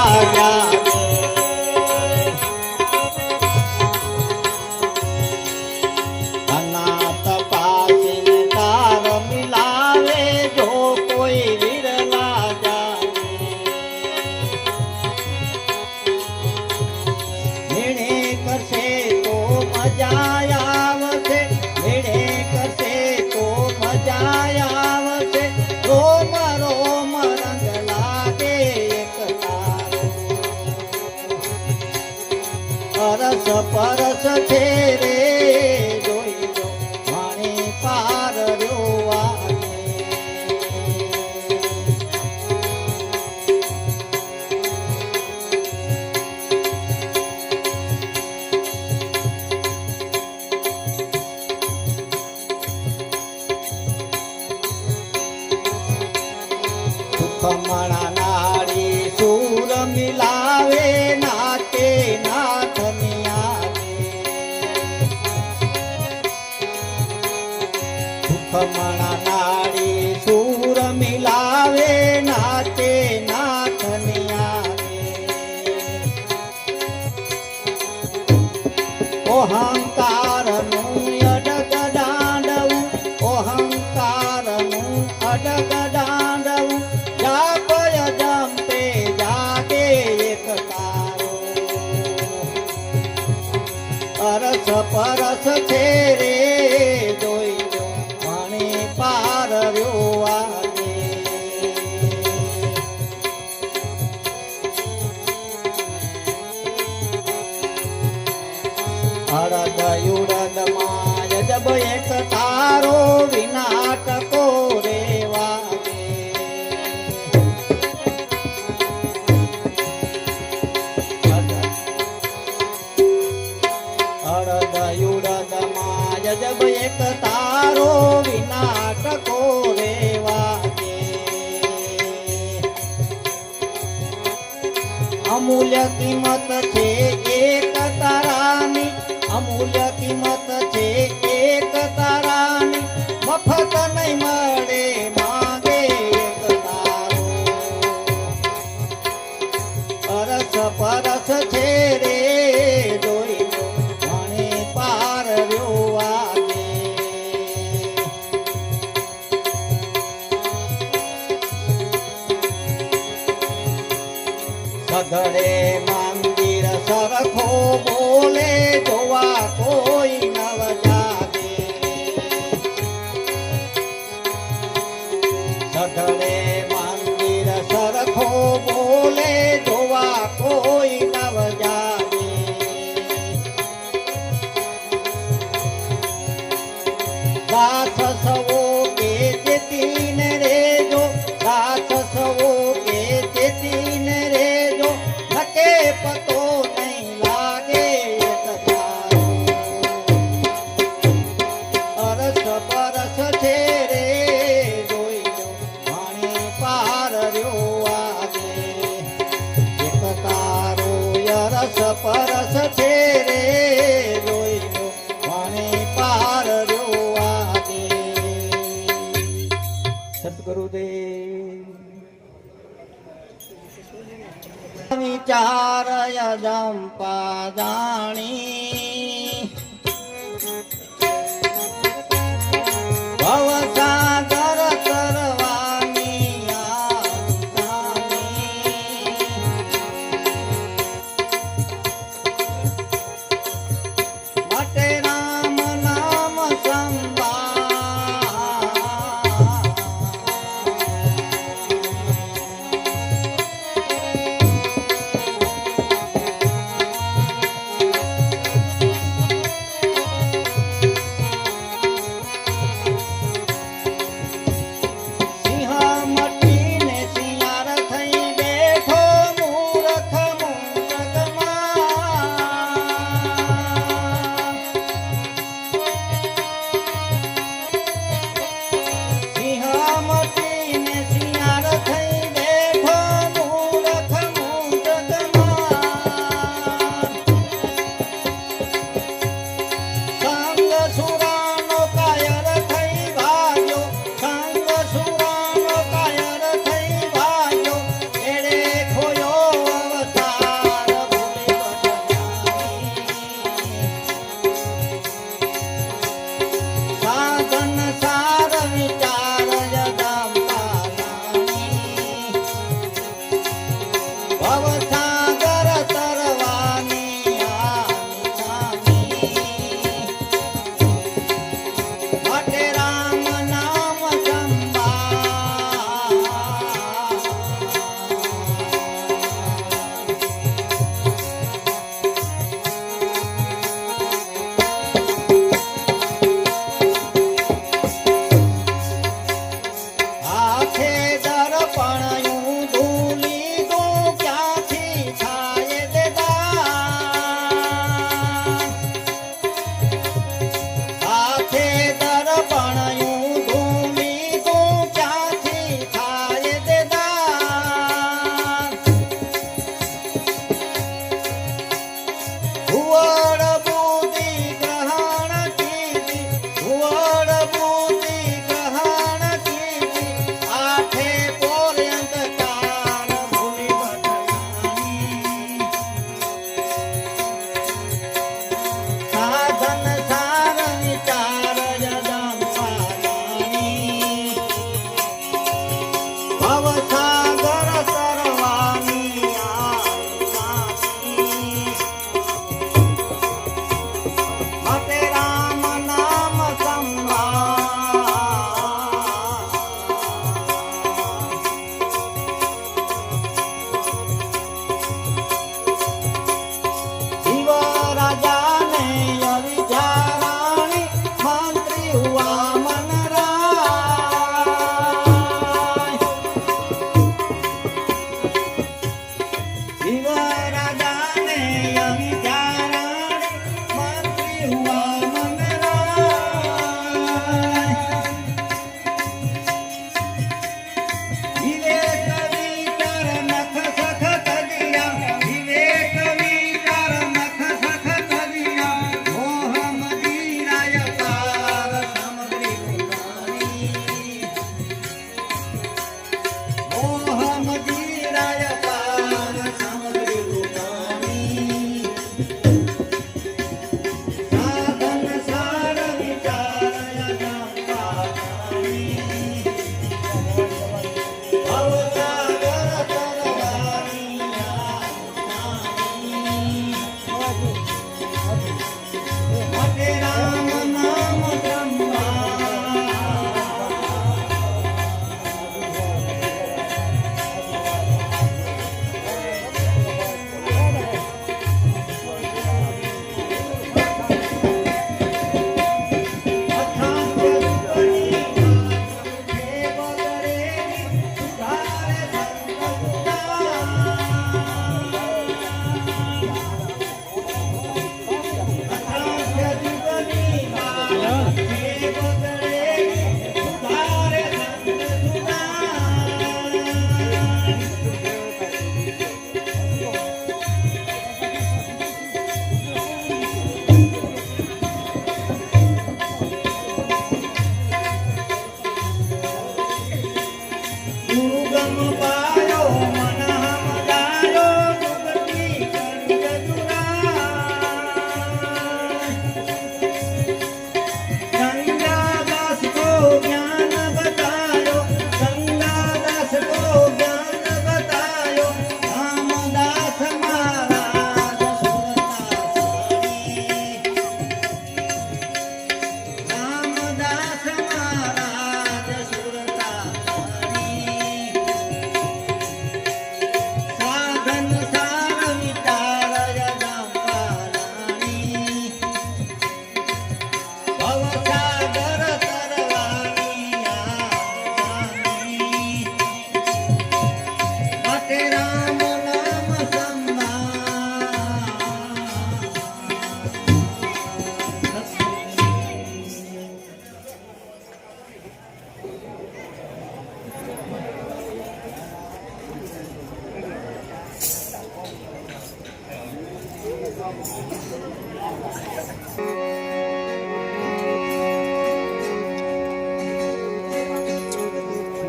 आया मोहा ಸಾಥ વિચાર જંપા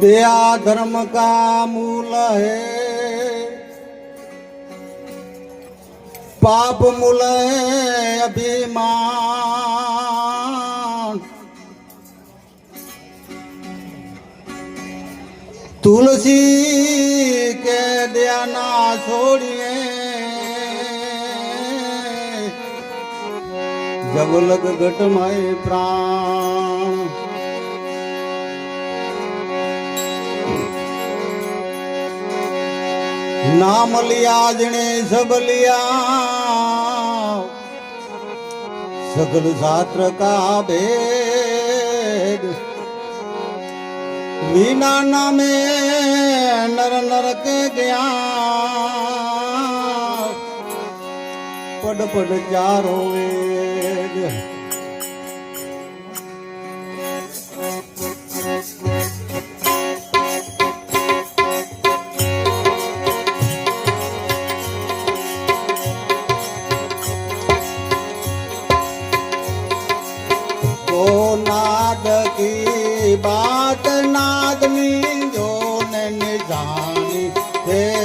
दया धर्म का मूल है पाप मूल है अभिमान तुलसी के दया ना छोड़िए जब लग घट माए प्राण નામ લિયા જણે સબ લિયા. સગલ શાસ્ત્ર કા ભેદ. વિના નામે નર નર કે ગયા. પડ પડ ચારો વેદ. જાણી હે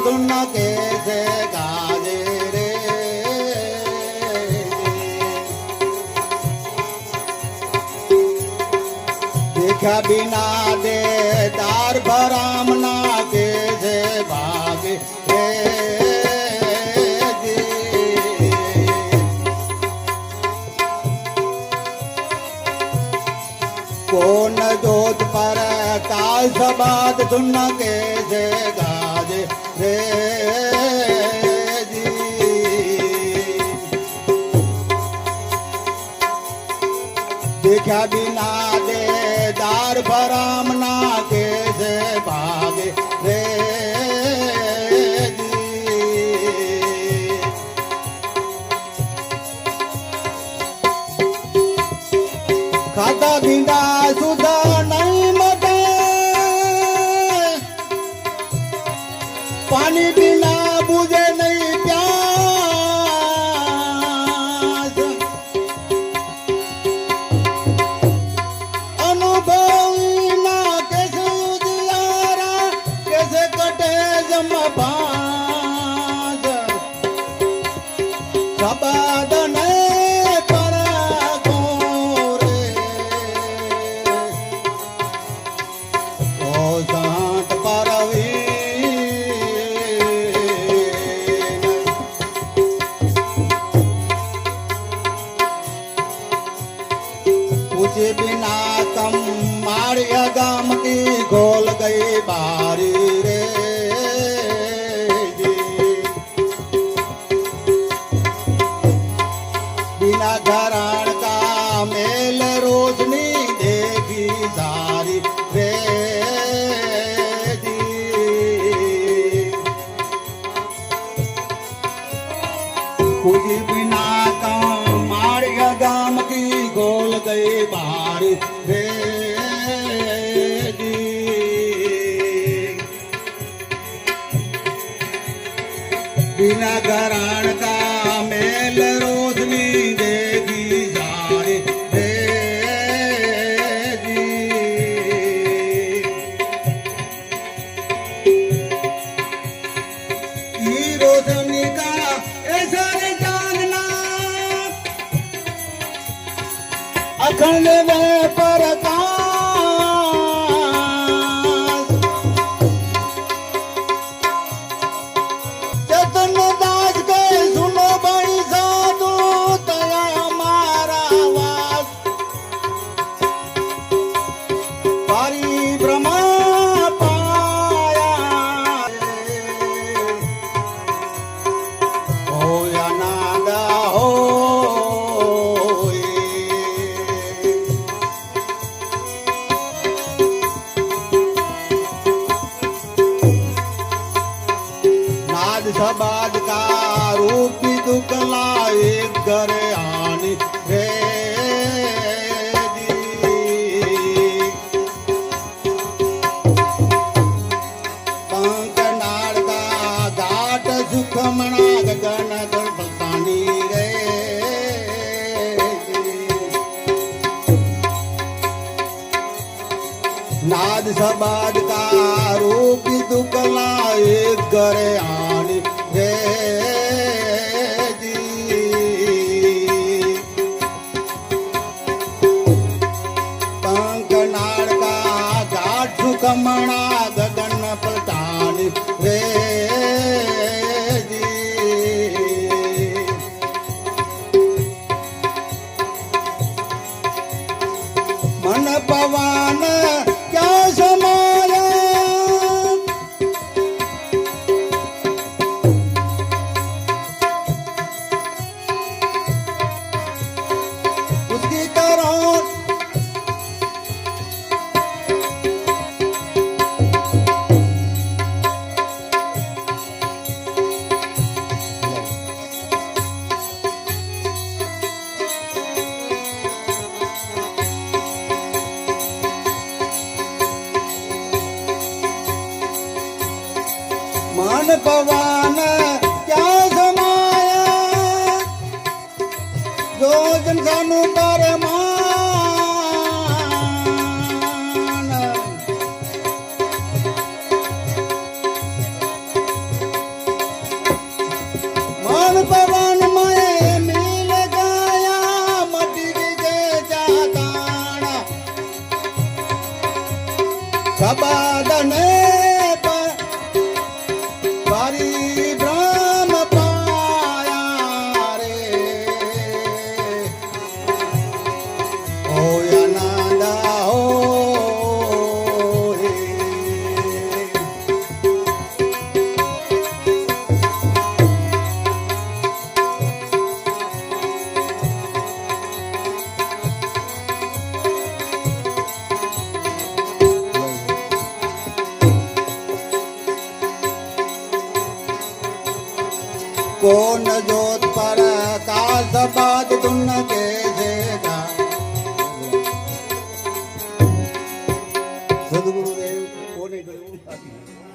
ધૂન કે જે ગાજે રે દેખ્યા બિના દે તાર ભરામ ના કે જે ભાગે રે જોત પર કાલ સબાદ ધૂન કે જે ગા દેખ્યા બિના पानी बिना तुझे बिना कम मार गाम की गोल गई बात બિના ગરાણતા મેલરો બમણા ગગન ગણપતાની રે નાદ સબાદ કા રૂપી દુકલા એક ઘરે આ மணப்பவான थे પવન ક્યાં સમાયા જો જનસાનું પરમાન